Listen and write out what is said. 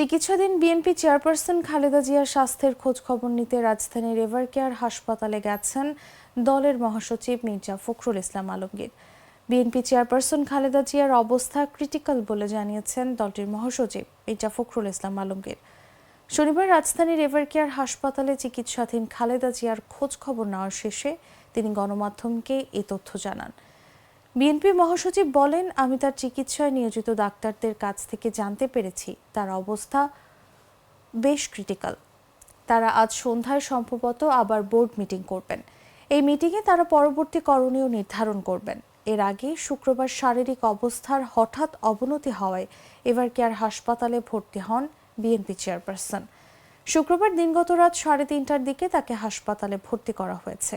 চিকিৎসাধীন BNP chairperson Khaleda জিয়ার স্বাস্থ্যের খোঁজ খবর নিতে রাজধানীর এভার কেয়ার হাসপাতালে গেছেন দলের মহাসচিব মির্জা ফখরুল ইসলাম আলমগীর। বিএনপি চেয়ারপারসন খালেদা জিয়ার অবস্থা ক্রিটিক্যাল বলে জানিয়েছেন দলটির মহাসচিব মির্জা ফখরুল ইসলাম আলমগীর। শনিবার রাজধানীর এভার কেয়ার হাসপাতালে চিকিৎসাধীন খালেদা জিয়ার খোঁজ খবর নেওয়ার শেষে তিনি গণমাধ্যমকে এ তথ্য জানান। বিএনপি মহাসচিব বলেন, আমি তার চিকিৎসায় নিয়োজিত ডাক্তারদের কাছ থেকে জানতে পেরেছি। তার অবস্থা বেশ ক্রিটিক্যাল। তারা আজ সন্ধ্যায় সম্ভবত আবার বোর্ড মিটিং করবেন। এই মিটিংয়ে তারা পরবর্তী করণীয় নির্ধারণ করবেন। এর আগে শুক্রবার শারীরিক অবস্থার হঠাৎ অবনতি হওয়ায় এবার কেয়ার হাসপাতালে ভর্তি হন বিএনপি চেয়ারপারসন। শুক্রবার দিনগত রাত সাড়ে তিনটার দিকে তাকে হাসপাতালে ভর্তি করা হয়েছে।